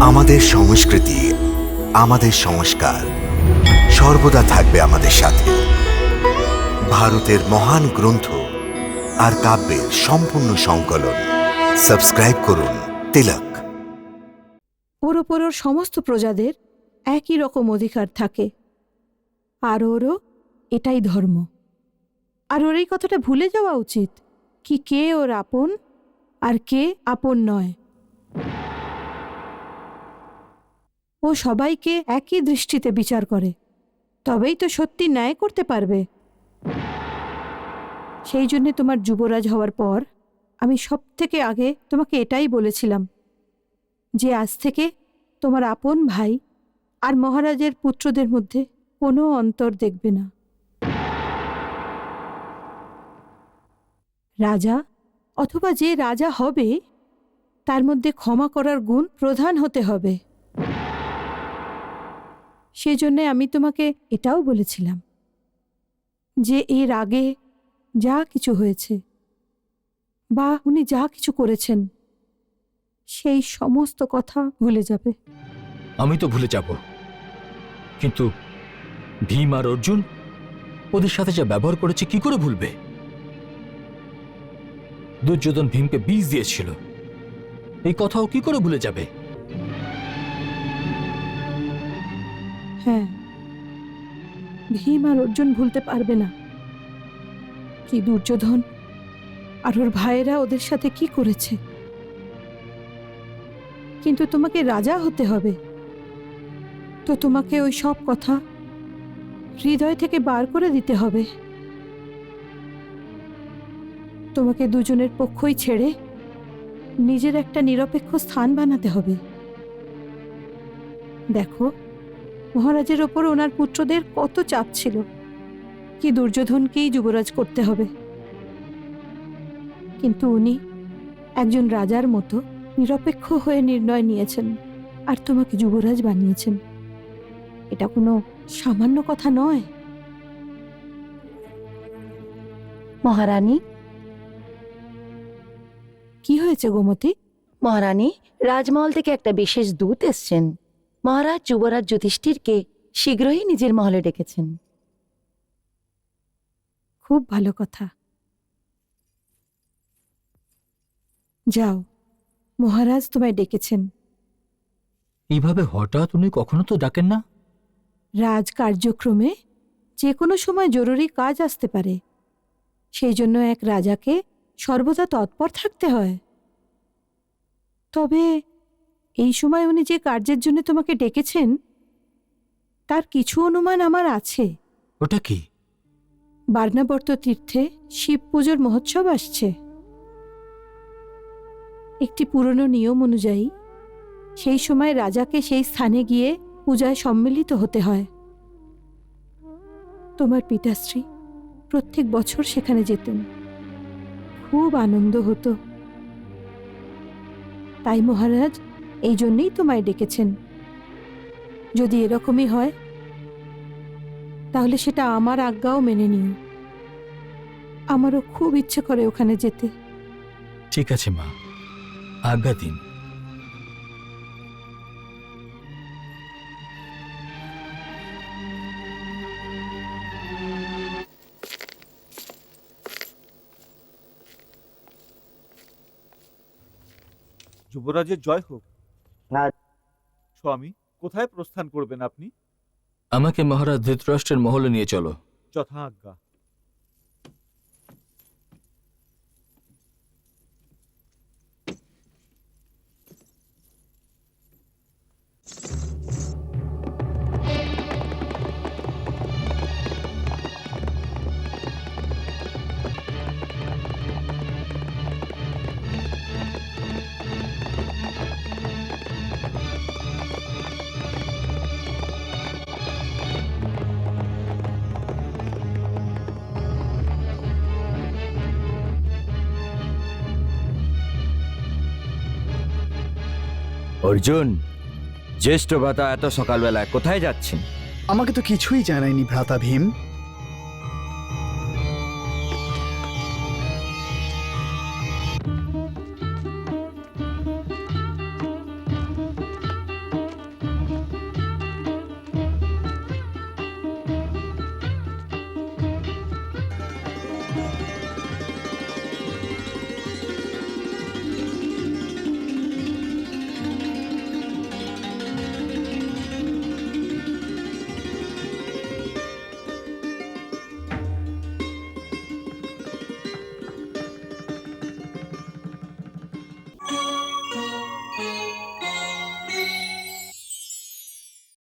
আমাদের সংস্কৃতি, আমাদের সংস্কার সর্বদা থাকবে আমাদের সাথে। ভারতের মহান গ্রন্থ আর কাব্যের সম্পূর্ণ সংকলন। সাবস্ক্রাইব করুন তিলক। ওর ওর সমস্ত প্রজাদের একই রকম অধিকার থাকে। আর ওরও এটাই ধর্ম। আর ওর এই কথাটা ভুলে যাওয়া উচিত কি কে ওর আপন আর কে আপন নয়। ও সবাইকে একই দৃষ্টিতে বিচার করে। তবেই তো সত্যি ন্যায় করতে পারবে। সেই জন্যে তোমার যুবরাজ হওয়ার পর আমি সব থেকে আগে তোমাকে এটাই বলেছিলাম যে আজ থেকে তোমার আপন ভাই আর মহারাজের পুত্রদের মধ্যে কোনো অন্তর দেখবে না। রাজা অথবা যে রাজা হবে, তার মধ্যে ক্ষমা করার গুণ প্রধান হতে হবে। সেজন্যে আমি তোমাকে এটাও বলেছিলাম যে এর আগে যা কিছু হয়েছে বা উনি যা কিছু করেছেন, সেই সমস্ত কথা ভুলে যাবে। আমি তো ভুলে যাব। কিন্তু ভীম আর অর্জুন ওদের সাথে যা ব্যবহার করেছে কি করে ভুলবে? দুর্যোধন ভীমকে বীজ দিয়েছিল। এই কথাও কি করে ভুলে যাবে? হ্যাঁ। ভীম আর অর্জুন ভুলতে পারবে না। কি দুর্যোধন, আর ওর ভাইয়েরা ওদের সাথে কি করেছে? কিন্তু তোমাকে রাজা হতে হবে। তো তোমাকে ওই সব কথা হৃদয় থেকে বার করে দিতে হবে। তোমাকে দুজনের পক্ষই ছেড়ে নিজের একটা নিরপেক্ষ স্থান বানাতে হবে। দেখো মহারাজের ওপর ওনার পুত্রদের কত চাপ ছিল। কি দুর্যোধনকেই যুবরাজ করতে হবে। কিন্তু উনি একজন রাজার মতো নিরপেক্ষ হয়ে নির্ণয় নিয়েছেন আর তোমাকে যুবরাজ বানিয়েছেন। এটা কোনো সামান্য কথা নয়। মহারানী। কি হয়েছে গোমতী? মহারানী রাজমহল থেকে একটা বিশেষ দূত এসছেন। মহারাজ যুবরাজ যুধিষ্ঠিরকে শীঘ্রই নিজের মহলে ডেকেছেন। খুব ভালো কথা। যাও মহারাজ তোমায় ডেকেছেন। এইভাবে হঠাৎ উনি কখনো তো ডাকেন না? রাজ কার্যক্রমে যে কোনো সময় জরুরি কাজ আসতে পারে। সেই জন্য এক রাজাকে সর্বদা তৎপর থাকতে হয়। তবে এই সময় উনি যে কার্যের জন্য তোমাকে ডেকেছেন তার কিছু অনুমান আমার আছে। ওটা কি? বার্নাবর্ত তীর্থে শিব পুজোর মহোৎসব আসছে। একটি পুরনো নিয়ম অনুযায়ী সেই সময় রাজাকে সেই স্থানে গিয়ে পূজায় সম্মিলিত হতে হয়। তোমার পিতাশ্রী প্রত্যেক বছর সেখানে যেতেন। খুব আনন্দ হতো। তাই মহারাজ এই জন্যেই তোমায় ডেকেছেন। যদি এরকমই হয় তাহলে সেটা আমার আজ্ঞাও মেনে নিও। আমারও খুব ইচ্ছে করে ওখানে যেতে। ঠিক আছে মা। আজ্ঞা দিন। যুবরাজের জয় হোক। স্বামী কোথায় প্রস্থান করবেন আপনি? আমাকে মহারাজ ধৃতরাষ্ট্রের মহলে নিয়ে চলো। যথা আজ্ঞা অর্জুন জ্যেষ্ঠ ভ্রাতা এত সকালবেলায় কোথায় যাচ্ছেন? আমাকে তো কিছুই জানায়নি ভ্রাতা ভীম।